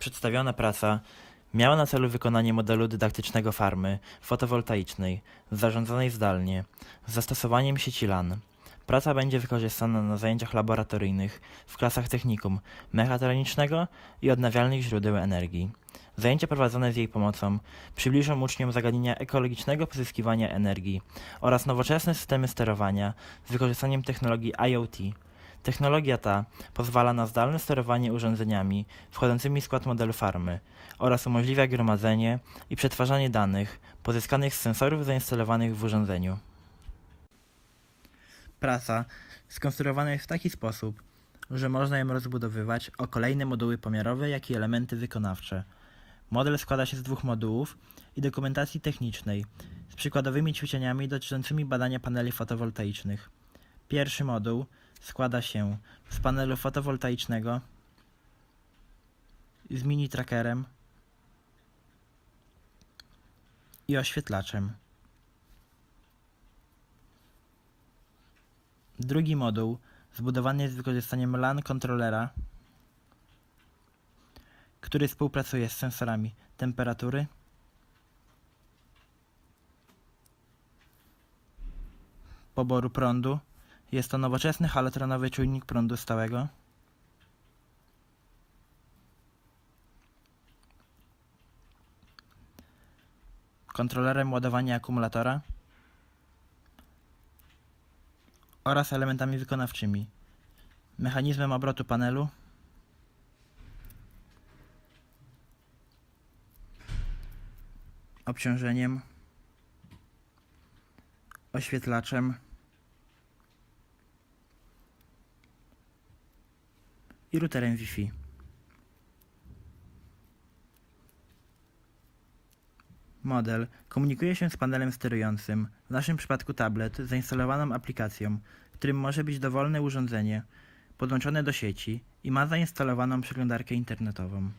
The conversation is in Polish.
Przedstawiona praca miała na celu wykonanie modelu dydaktycznego farmy fotowoltaicznej zarządzanej zdalnie z zastosowaniem sieci LAN. Praca będzie wykorzystana na zajęciach laboratoryjnych w klasach technikum mechatronicznego i odnawialnych źródeł energii. Zajęcia prowadzone z jej pomocą przybliżą uczniom zagadnienia ekologicznego pozyskiwania energii oraz nowoczesne systemy sterowania z wykorzystaniem technologii IoT. Technologia ta pozwala na zdalne sterowanie urządzeniami wchodzącymi w skład modelu farmy oraz umożliwia gromadzenie i przetwarzanie danych pozyskanych z sensorów zainstalowanych w urządzeniu. Praca skonstruowana jest w taki sposób, że można ją rozbudowywać o kolejne moduły pomiarowe, jak i elementy wykonawcze. Model składa się z dwóch modułów i dokumentacji technicznej z przykładowymi ćwiczeniami dotyczącymi badania paneli fotowoltaicznych. Pierwszy moduł składa się z panelu fotowoltaicznego, z mini trackerem i oświetlaczem. Drugi moduł zbudowany jest z wykorzystaniem LAN kontrolera, który współpracuje z sensorami temperatury, poboru prądu. Jest to nowoczesny halotronowy czujnik prądu stałego. Kontrolerem ładowania akumulatora oraz elementami wykonawczymi. Mechanizmem obrotu panelu, obciążeniem, oświetlaczem i routerem Wi-Fi. Model komunikuje się z panelem sterującym, w naszym przypadku tablet, zainstalowaną aplikacją, którym może być dowolne urządzenie podłączone do sieci i ma zainstalowaną przeglądarkę internetową.